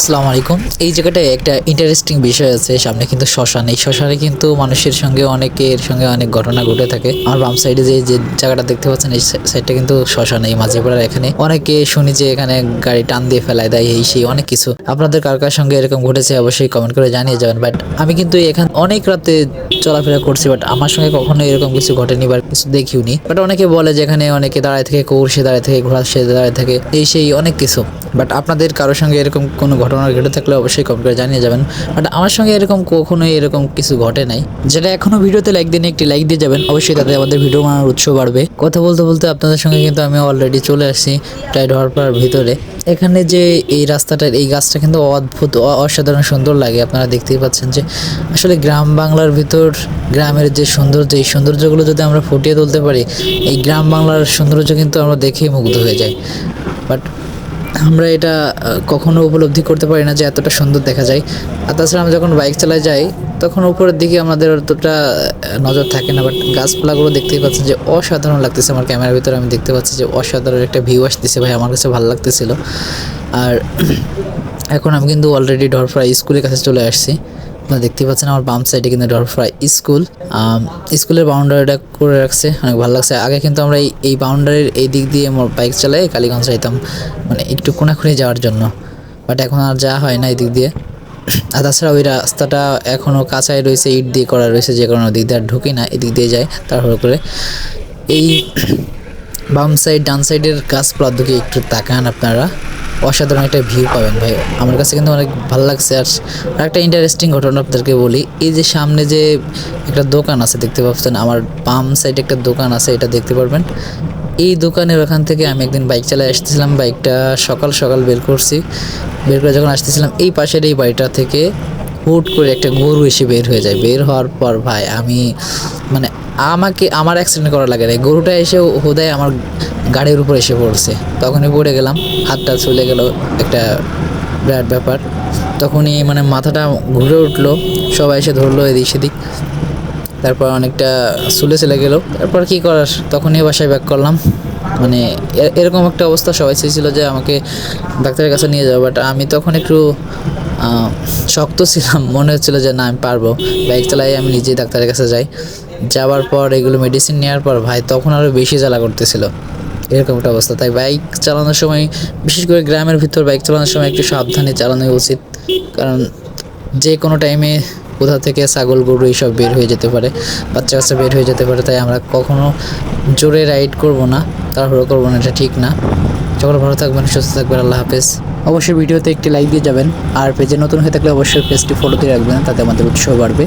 আসসালামু আলাইকুম। এই জায়গাটায় একটা ইন্টারেস্টিং বিষয় আছে, সামনে কিন্তু শ্মশান। এই শ্মশানে কিন্তু মানুষের সঙ্গে অনেকের সঙ্গে অনেক ঘটনা ঘটে থাকে। আমার বাম সাইডে যে যে জায়গাটা দেখতে পাচ্ছেন, এই সাইডটা কিন্তু শ্মশান, এই মাঝেপাড়ার এখানে। অনেকে শুনি যে এখানে গাড়ি টান দিয়ে ফেলায় দেয়, এই সেই অনেক কিছু। আপনাদের কার কার সঙ্গে এরকম ঘটেছে অবশ্যই কমেন্ট করে জানিয়ে যাবেন। বাট আমি কিন্তু এখানে, অনেক রাতে চলাফেরা করছি বাট আমার সঙ্গে কখনো এরকম কিছু ঘটেনি বা কিছু দেখিওনি। বাট অনেকে বলে যে এখানে অনেকে দাঁড়ায় থেকে কৌর সে দাঁড়ায় থেকে, ঘোড়া সে দাঁড়ায় থাকে, এই সেই অনেক কিছু। বাট আপনাদের কারোর সঙ্গে এরকম কোনো ঘটনা ঘটে থাকলে অবশ্যই কমেন্ট করে জানিয়ে যাবেন। বাট আমার সঙ্গে এরকম কখনোই এরকম কিছু ঘটে নাই। যেটা এখনও ভিডিওতে লাইক দিন একটি লাইক দিয়ে যাবেন। অবশ্যই তাতে আমাদের ভিডিও বানানোর উৎস বাড়বে। কথা বলতে বলতে আপনাদের সঙ্গে কিন্তু আমি অলরেডি চলে আসছি টাইড হওয়ার ভিতরে। এখানে যে এই রাস্তাটার, এই গাছটা কিন্তু অদ্ভুত অসাধারণ সুন্দর লাগে। আপনারা দেখতেই পাচ্ছেন যে আসলে গ্রাম বাংলার ভিতর, গ্রামের যে সৌন্দর্য, এই সৌন্দর্যগুলো যদি আমরা ফুটিয়ে তুলতে পারি, এই গ্রাম বাংলার সৌন্দর্য কিন্তু আমরা দেখেই মুগ্ধ হয়ে যাই। বাট আমরা এটা কখনো উপলব্ধি করতে পারি না যে এতটা সুন্দর দেখা যায়। আর তাছাড়া আমরা যখন বাইক চালায় যাই, তখন উপরের দিকে আমাদের অতটা নজর থাকে না। বাট গাছপালাগুলো দেখতেই পাচ্ছি যে অসাধারণ লাগতেছে আমার ক্যামেরার ভিতরে। আমি দেখতে পাচ্ছি যে অসাধারণ একটা ভিউ আসতেছে ভাই, আমার কাছে ভালো লাগতেছিল। আর এখন আমি কিন্তু অলরেডি ডরফ্রা স্কুলের কাছে চলে আসছি। আপনারা দেখতেই পাচ্ছেন আমার বাম সাইডে কিন্তু ডরফ্রা স্কুল। স্কুলের বাউন্ডারিটা করে রাখছে, অনেক ভালো লাগছে। আগে কিন্তু আমরা এই বাউন্ডারির এই দিক দিয়ে বাইক চালাই কালীগঞ্জ যাইতাম মানে একটু কোনাখুনি যাওয়ার জন্য। বাট এখন আর যাওয়া হয় না এই দিক দিয়ে। আর তাছাড়া ওই রাস্তাটা এখনও কাঁচাই রয়েছে, ইট দিয়ে করা রয়েছে, যে কারণে ওদিক দিয়ে আর ঢুকি না, এদিক দিয়ে যায় তাড়াহুড়ো করে। এই বাম সাইড ডান সাইডের গাছপালার দিকে একটু তাকান আপনারা। অসাধারণ একটা ভিউ পাবেন ভাই। আমার কাছে কিন্তু অনেক ভালো লাগছে। আর একটা ইন্টারেস্টিং ঘটনা আপনাদেরকে বলি, এই যে সামনে যে একটা দোকান আছে, দেখতে পাচ্ছেন, আমার বাম সাইডে একটা দোকান আছে, এটা দেখতে পারবেন। এই দোকানের ওখান থেকে আমি একদিন বাইক চালায় আসতেছিলাম বাইকটা সকাল সকাল বের করছি। বের করে যখন আসতেছিলাম, এই পাশের এই বাড়িটা থেকে হুট করে একটা গরু এসে বের হয়ে যায়। বের হওয়ার পর ভাই, আমি মানে আমাকে, আমার অ্যাক্সিডেন্ট করা লাগে না। গরুটা এসে হোদায় আমার গাড়ির উপর এসে পড়ছে। তখনই পড়ে গেলাম, হাতটা চলে গেল একটা বিরাট ব্যাপার। তখনই মানে মাথাটা ঘুরে উঠল, সবাই এসে ধরলো এদিক সেদিক। তারপর অনেকটা চলে চলে গেল। তারপর কি করার? তখনই বাসায় ব্যাক করলাম। মানে এরকম একটা অবস্থা সবাই চেয়েছিল যে আমাকে ডাক্তারের কাছে নিয়ে যাব বাট আমি তখন একটু শক্ত ছিলাম। মনে হচ্ছিল যে না, আমি পারব। বাইক চালাই আমি নিজেই ডাক্তারের কাছে যাই। যাওয়ার পর এগুলো মেডিসিন নেওয়ার পর ভাই তখন আরও বেশি জ্বালা করতেছিল। এরকম একটা অবস্থা। তাই বাইক চালানোর সময়, বিশেষ করে গ্রামের ভিতর বাইক চালানোর সময় একটু সাবধানে চালানো উচিত। কারণ যে কোনো টাইমে কোথা থেকে ছাগল, গরু এইসব বের হয়ে যেতে পারে, বাচ্চা কাচ্চা বের হয়ে যেতে পারে, তাই আমরা কখনো জোরে রাইড করব না, তাড়াহুড়ো করব না, এটা ঠিক না। সকলে ভালো থাকবেন, সুস্থ থাকবেন, আল্লাহ হাফেজ। অবশ্যই ভিডিওতে একটি লাইক দিয়ে যাবেন, আর পেজে নতুন হয়ে থাকলে অবশ্যই পেজটি ফলো দিয়ে রাখবেন, তাতে আমাদের উৎসাহ বাড়বে।